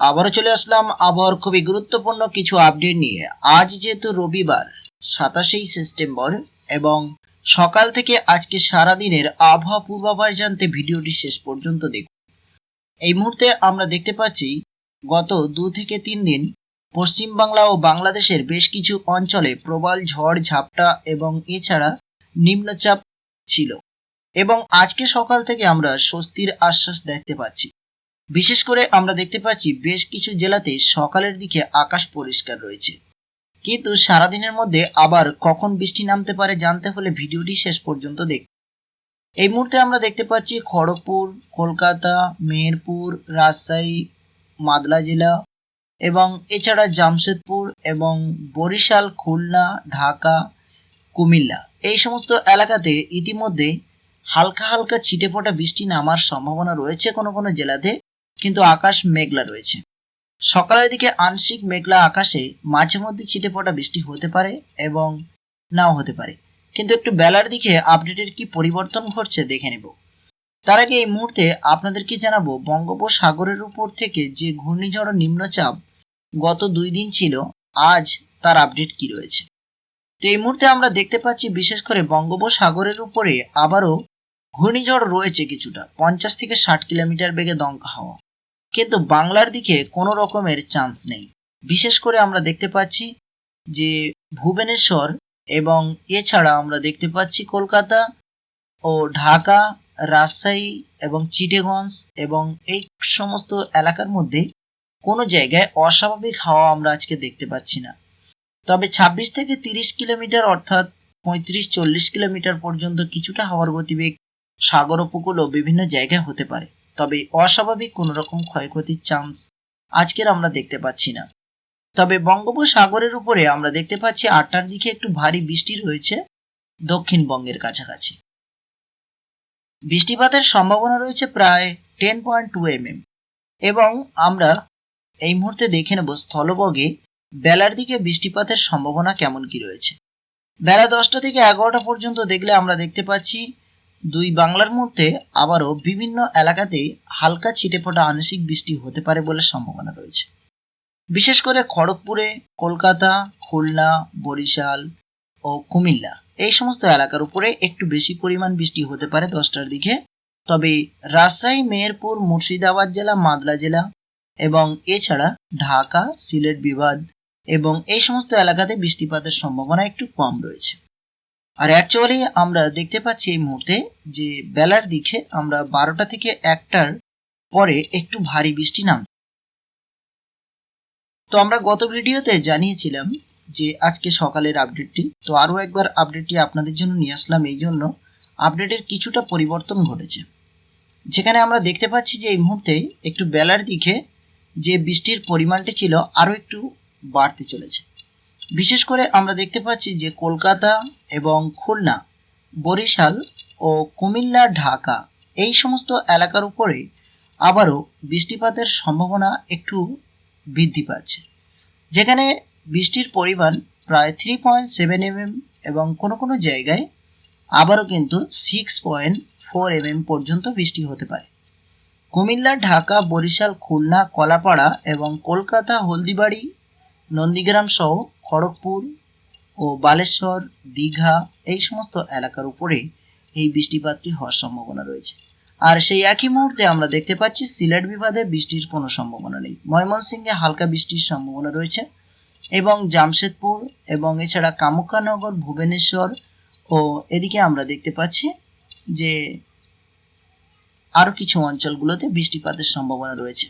আবারও চলে আসলাম আবহাওয়ার খুবই গুরুত্বপূর্ণ কিছু আপডেট নিয়ে। আজ যেহেতু রবিবার, সাতাশেই সেপ্টেম্বর এবং সকাল থেকে আজকে সারাদিনের আবহাওয়া পূর্বাভাস জানতে ভিডিওটি শেষ পর্যন্ত দেখুন। এই মুহূর্তে আমরা দেখতে পাচ্ছি, গত দু থেকে তিন দিন পশ্চিমবাংলা ও বাংলাদেশের বেশ কিছু অঞ্চলে প্রবল ঝড়, ঝাপটা এবং এছাড়া নিম্নচাপ ছিল। এবং আজকে সকাল থেকে আমরা স্বস্তির আশ্বাস দেখতে পাচ্ছি। বিশেষ করে আমরা দেখতে পাচ্ছি বেশ কিছু জেলাতে সকালের দিকে আকাশ পরিষ্কার রয়েছে। কিন্তু সারাদিনের মধ্যে আবার কখন বৃষ্টি নামতে পারে জানতে হলে ভিডিওটি শেষ পর্যন্ত দেখ এই মুহূর্তে আমরা দেখতে পাচ্ছি খড়গপুর, কলকাতা, মেহেরপুর, রাজশাহী, মাদলা জেলা এবং এছাড়া জামশেদপুর এবং বরিশাল, খুলনা, ঢাকা, কুমিল্লা। এই সমস্ত এলাকাতে ইতিমধ্যে হালকা হালকা ছিটে ফোটা বৃষ্টি নামার সম্ভাবনা রয়েছে কোনো কোনো জেলাতে। কিন্তু আকাশ মেঘলা রয়েছে। সকালের দিকে আংশিক মেঘলা আকাশে মাঝে মধ্যে ছিটে ফোটা বৃষ্টি হতে পারে এবং নাও হতে পারে। কিন্তু একটু বেলার দিকে আপডেটের কি পরিবর্তন ঘটছে দেখে নেব। তার আগে এই মুহূর্তে আপনাদেরকে জানাব? বঙ্গোপসাগরের উপর থেকে যে ঘূর্ণিঝড় নিম্নচাপ গত দুই দিন ছিল, আজ তার আপডেট কি রয়েছে? তো এই মুহূর্তে আমরা দেখতে পাচ্ছি, বিশেষ করে বঙ্গোপসাগরের উপরে আবারও ঘূর্ণিঝড় রয়েছে কিছুটা, পঞ্চাশ থেকে ষাট কিলোমিটার বেগে দমকা হাওয়া। কিন্তু বাংলার দিকে কোনো রকমের চান্স নেই। বিশেষ করে আমরা দেখতে পাচ্ছি যে ভুবনেশ্বর এবং এছাড়া আমরা দেখতে পাচ্ছি কলকাতা ও ঢাকা, রাজশাহী এবং চিটেগঞ্জ এবং এই সমস্ত এলাকার মধ্যে কোনো জায়গায় অস্বাভাবিক হাওয়া আমরা আজকে দেখতে পাচ্ছি না। তবে ২৬ থেকে তিরিশ কিলোমিটার অর্থাৎ পঁয়ত্রিশ চল্লিশ কিলোমিটার পর্যন্ত কিছুটা হাওয়ার গতিবেগ সাগর উপকূল ও বিভিন্ন জায়গায় হতে পারে। তবে অস্বাভাবিক কোনো রকম ক্ষয়ক্ষতির চান্স আজকের আমরা দেখতে পাচ্ছি না। তবে বঙ্গোপসাগরের উপরে আমরা দেখতে পাচ্ছি আটটার দিকে একটু ভারী বৃষ্টি রয়েছে দক্ষিণবঙ্গের কাছাকাছি। বৃষ্টিপাতের সম্ভাবনা রয়েছে প্রায় টেন পয়েন্ট টু এম এবং আমরা এই মুহূর্তে দেখে নেব স্থলবগে বেলার দিকে বৃষ্টিপাতের সম্ভাবনা কেমন কি রয়েছে। বেলা দশটা থেকে এগারোটা পর্যন্ত দেখলে আমরা দেখতে পাচ্ছি দুই বাংলার মধ্যে আবারও বিভিন্ন এলাকাতে হালকা ছিটেফোঁটা আংশিক বৃষ্টি হতে পারে বলে সম্ভাবনা রয়েছে। বিশেষ করে খড়গপুরে, কলকাতা, খুলনা, বরিশাল ও কুমিল্লা এই সমস্ত এলাকার উপরে একটু বেশি পরিমাণ বৃষ্টি হতে পারে দশটার দিকে। তবে রাজশাহী, মেহেরপুর, মুর্শিদাবাদ জেলা মাদলা জেলা এবং এছাড়া ঢাকা, সিলেট, বিভাগ এবং এই সমস্ত এলাকাতে বৃষ্টিপাতের সম্ভাবনা একটু কম রয়েছে। আর অ্যাকচুয়ালি আমরা দেখতে পাচ্ছি এই মুহূর্তে যে বেলার দিকে আমরা বারোটা থেকে একটার পরে একটু ভারী বৃষ্টি নাম তো আমরা গত ভিডিওতে জানিয়েছিলাম যে আজকে সকালের আপডেটটি তো আরও একবার আপডেটটি আপনাদের জন্য নিয়ে আসলাম এই জন্য। আপডেটের কিছুটা পরিবর্তন ঘটেছে। যেখানে আমরা দেখতে পাচ্ছি যে এই মুহূর্তে একটু বেলার দিকে যে বৃষ্টির পরিমাণটি ছিল আরও একটু বাড়তে চলেছে। বিশেষ করে আমরা দেখতে পাচ্ছি যে কলকাতা এবং খুলনা, বরিশাল ও কুমিল্লা, ঢাকা এই সমস্ত এলাকার উপরে আবারও বৃষ্টিপাতের সম্ভাবনা একটু বৃদ্ধি পাচ্ছে। যেখানে বৃষ্টির পরিমাণ প্রায় থ্রি পয়েন্ট সেভেন এমএম এবং কোনো কোনো জায়গায় আবারও কিন্তু সিক্স পয়েন্ট ফোর এমএম পর্যন্ত বৃষ্টি হতে পারে। কুমিল্লা, ঢাকা, বরিশাল, খুলনা, কলাপাড়া এবং কলকাতা, হলদিবাড়ি, নন্দীগ্রাম সহ খড়গপুর ও বালেশ্বর, দীঘা এই সমস্ত এলাকার উপরে এই বৃষ্টিপাতটি হওয়ার সম্ভাবনা রয়েছে। আর সেই একই মুহূর্তে আমরা দেখতে পাচ্ছি সিলেট বিভাগে বৃষ্টির কোনো সম্ভাবনা নেই। ময়মনসিংহে হালকা বৃষ্টির সম্ভাবনা রয়েছে এবং জামশেদপুর এবং এছাড়া কামুকানগর ভুবনেশ্বর ও এদিকে আমরা দেখতে পাচ্ছি যে আরও কিছু অঞ্চলগুলোতে বৃষ্টিপাতের সম্ভাবনা রয়েছে।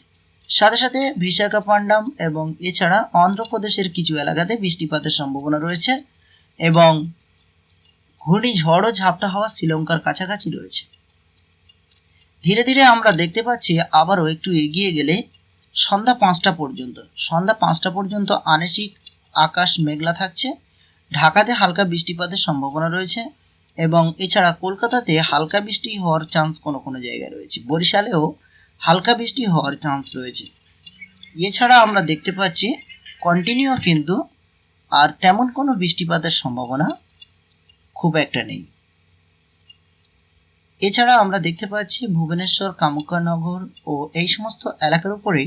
সাথে সাথে বিশাখাপট্টনম এবং এছাড়া অন্ধ্রপ্রদেশের কিছু এলাকাতে বৃষ্টিপাতের সম্ভাবনা রয়েছে এবং ঘূর্ণিঝড় ও ঝাপটা হওয়া শ্রীলঙ্কার কাছাকাছি রয়েছে। ধীরে ধীরে আমরা দেখতে পাচ্ছি আবারও একটু এগিয়ে গেলে সন্ধ্যা পাঁচটা পর্যন্ত, সন্ধ্যা পাঁচটা পর্যন্ত আংশিক আকাশ মেঘলা থাকছে, ঢাকাতে হালকা বৃষ্টিপাতের সম্ভাবনা রয়েছে এবং এছাড়া কলকাতাতে হালকা বৃষ্টি হওয়ার চান্স কোনো কোনো জায়গায় রয়েছে। বরিশালেও হালকা বৃষ্টি হওয়ার চান্স রয়েছে। এছাড়া আমরা দেখতে পাচ্ছি কন্টিনিউ কিন্তু আর তেমন কোনো বৃষ্টিপাতের সম্ভাবনা খুব একটা নেই। এছাড়া আমরা দেখতে পাচ্ছি ভুবনেশ্বর কামুকানগর ও এই সমস্ত এলাকার উপরে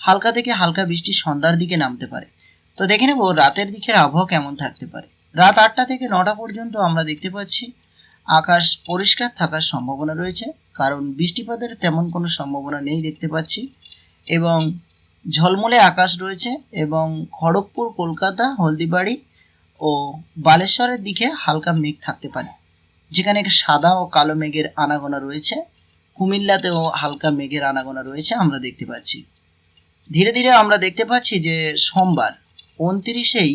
হালকা থেকে হালকা বৃষ্টি সন্ধ্যার দিকে নামতে পারে। তো দেখে নেব রাতের দিকের আবহাওয়া কেমন থাকতে পারে। রাত আটটা থেকে নটা পর্যন্ত আমরা দেখতে পাচ্ছি আকাশ পরিষ্কার থাকার সম্ভাবনা রয়েছে। কারণ বৃষ্টিপাতের তেমন কোনো সম্ভাবনা নেই দেখতে পাচ্ছি। এবং ঝলমলে আকাশ রয়েছে এবং খড়গপুর, কলকাতা, হলদিবাড়ি ও বালেশ্বরের দিকে হালকা মেঘ থাকতে পারে, যেখানে সাদা ও কালো মেঘের আনাগোনা রয়েছে। কুমিল্লাতেও হালকা মেঘের আনাগোনা রয়েছে আমরা দেখতে পাচ্ছি। ধীরে ধীরে আমরা দেখতে পাচ্ছি যে সোমবার, উনত্রিশেই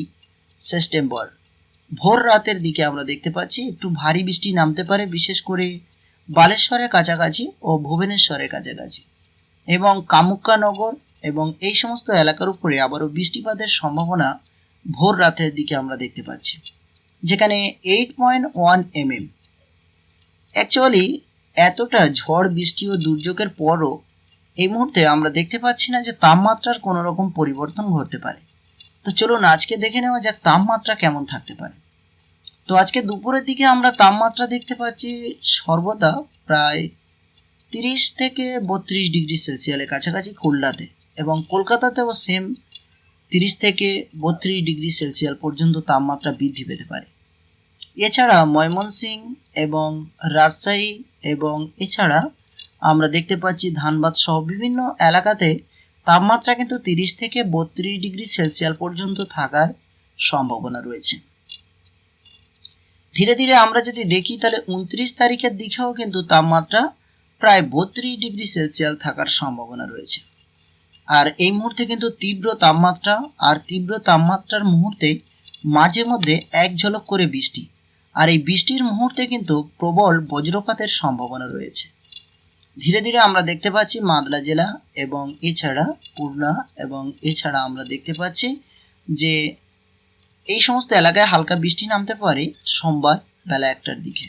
সেপ্টেম্বর, ভোর রাতের দিকে আমরা দেখতে পাচ্ছি একটু ভারী বৃষ্টি নামতে পারে, বিশেষ করে বালেশ্বরের কাছাকাছি ও ভুবনেশ্বরের কাছাকাছি। এবং কামুক্কানগর এবং এই সমস্ত এলাকার উপরে আবারও বৃষ্টিপাতের সম্ভাবনা ভোর রাতের দিকে আমরা দেখতে পাচ্ছি। যেখানে eight point one M M actually এতটা ঝড়, বৃষ্টি ও দুর্যোগের পরও এই মুহূর্তে আমরা দেখতে পাচ্ছি না যে তাপমাত্রার কোনো রকম পরিবর্তন ঘটতে পারে। তো চলুন আজকে দেখে নেওয়া যাক তাপমাত্রা কেমন থাকতে পারে। তো আজকে দুপুরের দিকে আমরা তাপমাত্রা দেখতে পাচ্ছি সর্বদা প্রায় তিরিশ থেকে বত্রিশ ডিগ্রি সেলসিয়ালের কাছাকাছি খুলনাতে এবং কলকাতাতেও সেম তিরিশ থেকে বত্রিশ ডিগ্রি সেলসিয়াল পর্যন্ত তাপমাত্রা বৃদ্ধি পেতে পারে। এছাড়া ময়মনসিং এবং রাজশাহী এবং এছাড়া আমরা দেখতে পাচ্ছি ধানবাদ সহ বিভিন্ন এলাকাতে তাপমাত্রা কিন্তু তিরিশ থেকে বত্রিশ ডিগ্রি সেলসিয়াল পর্যন্ত থাকার সম্ভাবনা রয়েছে। ধীরে ধীরে আমরা যদি দেখি, তাহলে উনত্রিশ তারিখের দিকেও কিন্তু তাপমাত্রা প্রায় বত্রিশ ডিগ্রি সেলসিয়াল থাকার সম্ভাবনা রয়েছে। আর এই মুহূর্তে কিন্তু তীব্র তাপমাত্রা আর তীব্র তাপমাত্রার মুহূর্তে মাঝে মধ্যে এক ঝলক করে বৃষ্টি। আর এই বৃষ্টির মুহূর্তে কিন্তু প্রবল বজ্রপাতের সম্ভাবনা রয়েছে। ধীরে ধীরে আমরা দেখতে পাচ্ছি মাদলা জেলা এবং এছাড়া পূর্ণা এবং এছাড়া আমরা দেখতে পাচ্ছি যে এই সমস্ত এলাকায় হালকা বৃষ্টি নামতে পারে সোমবার বেলা একটার দিকে।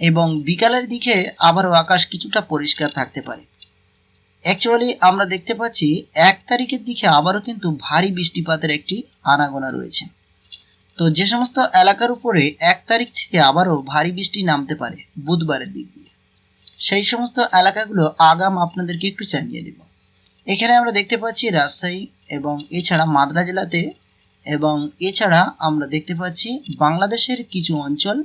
এবং বিকালের দিকে আবারও আকাশ কিছুটা পরিষ্কার থাকতে পারে। অ্যাকচুয়ালি আমরা দেখতে পাচ্ছি এক তারিখের দিকে আবারও কিন্তু ভারী বৃষ্টিপাতের একটি আনাগোনা রয়েছে। তো যে সমস্ত এলাকার উপরে এক তারিখ থেকে আবারও ভারী বৃষ্টি নামতে পারে বুধবারের দিক দিয়ে। সেই সমস্ত এলাকাগুলো আগাম আপনাদেরকে একটু জানিয়ে দেব। এখানে আমরা দেখতে পাচ্ছি রাজশাহী এবং এছাড়া মাদ্রা জেলাতে এবং এছাড়া আমরা দেখতে পাচ্ছি বাংলাদেশের কিছু অঞ্চল,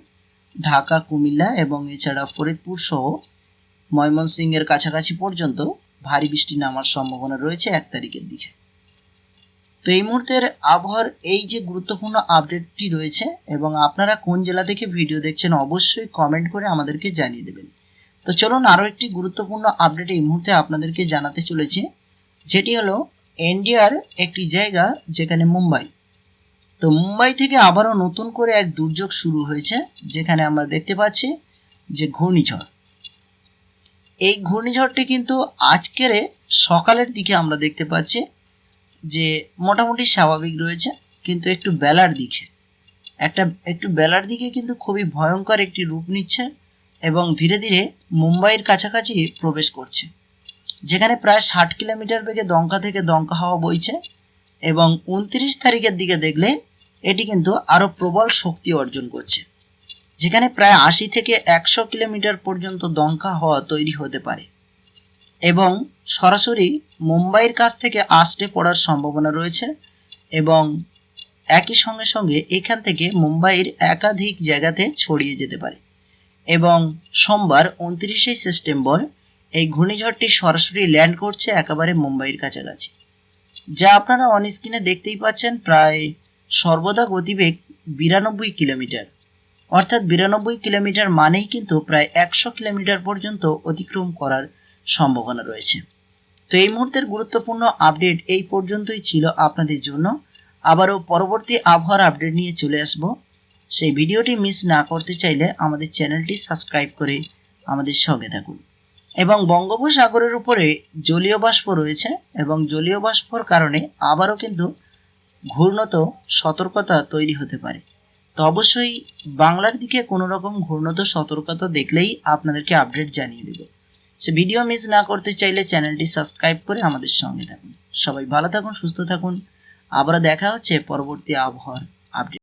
ঢাকা, কুমিল্লা এবং এছাড়া ফরিদপুর সহ ময়মনসিংহের কাছাকাছি পর্যন্ত ভারী বৃষ্টি নামার সম্ভাবনা রয়েছে এক তারিখের দিকে। তো এই মুহূর্তের আবহাওয়ার এই যে গুরুত্বপূর্ণ আপডেটটি রয়েছে এবং আপনারা কোন জেলা থেকে ভিডিও দেখছেন অবশ্যই কমেন্ট করে আমাদেরকে জানিয়ে দেবেন। তো চলুন আরও একটি গুরুত্বপূর্ণ আপডেট এই মুহূর্তে আপনাদেরকে জানাতে চলেছি, যেটি হলো ইন্ডিয়ার একটি জায়গা যেখানে মুম্বাই তো মুম্বাই থেকে আবারও নতুন করে এক দুর্যোগ শুরু হয়েছে, যেখানে আমরা দেখতে পাচ্ছি যে ঘূর্ণিঝড়। এই ঘূর্ণিঝড়টি কিন্তু আজকের সকালের দিকে আমরা দেখতে পাচ্ছি যে মোটামুটি স্বাভাবিক রয়েছে, কিন্তু একটু বেলার দিকে। একটা, একটু বেলার দিকে কিন্তু খুবই ভয়ঙ্কর একটি রূপ নিচ্ছে এবং ধীরে ধীরে মুম্বাইয়ের কাছাকাছি প্রবেশ করছে, যেখানে প্রায় ষাট কিলোমিটার বেগে দঙ্কা থেকে দঙ্কা হাওয়া বইছে এবং উনত্রিশ তারিখের দিকে দেখলে এটি কিন্তু আরও প্রবল শক্তি অর্জন করছে। যেখানে প্রায় আশি থেকে একশো কিলোমিটার পর্যন্ত দঙ্কা হওয়া তৈরি হতে পারে। এবং সরাসরি মুম্বাইয়ের কাছ থেকে আসতে পড়ার সম্ভাবনা রয়েছে এবং একই সঙ্গে সঙ্গে এখান থেকে মুম্বাইয়ের একাধিক জায়গাতে ছড়িয়ে যেতে পারে। এবং সোমবার উনত্রিশে সেপ্টেম্বর এই ঘূর্ণিঝড়টি সরাসরি ল্যান্ড করছে একেবারে মুম্বাইয়ের কাছাকাছি। যা আপনারা অন স্ক্রিনে দেখতেই পাচ্ছেন, প্রায় সর্বদা গতিবেগ বিরানব্বই কিলোমিটার। অর্থাৎ বিরানব্বই কিলোমিটার মানেই কিন্তু প্রায় একশো কিলোমিটার পর্যন্ত অতিক্রম করার সম্ভাবনা রয়েছে। তো এই মুহূর্তের গুরুত্বপূর্ণ আপডেট এই পর্যন্তই ছিল আপনাদের জন্য। আবারও পরবর্তী আবহাওয়ার আপডেট নিয়ে চলে আসব। সেই ভিডিওটি মিস না করতে চাইলে আমাদের চ্যানেলটি সাবস্ক্রাইব করে আমাদের সঙ্গে থাকুন। এবং বঙ্গোপসাগরের উপরে জলীয় বাষ্প রয়েছে এবং জলীয় বাষ্পর কারণে আবারও কিন্তু ঘূর্ণত সতর্কতা তৈরি হতে পারে। তো অবশ্যই বাংলার দিকে কোনো রকম ঘূর্ণত সতর্কতা দেখলেই আপনাদেরকে আপডেট জানিয়ে দেব। সে ভিডিও মিস না করতে চাইলে চ্যানেলটি সাবস্ক্রাইব করে আমাদের সঙ্গে থাকুন। সবাই ভালো থাকুন, সুস্থ থাকুন। আবার দেখা হচ্ছে পরবর্তী আবহাওয়ার আপডেট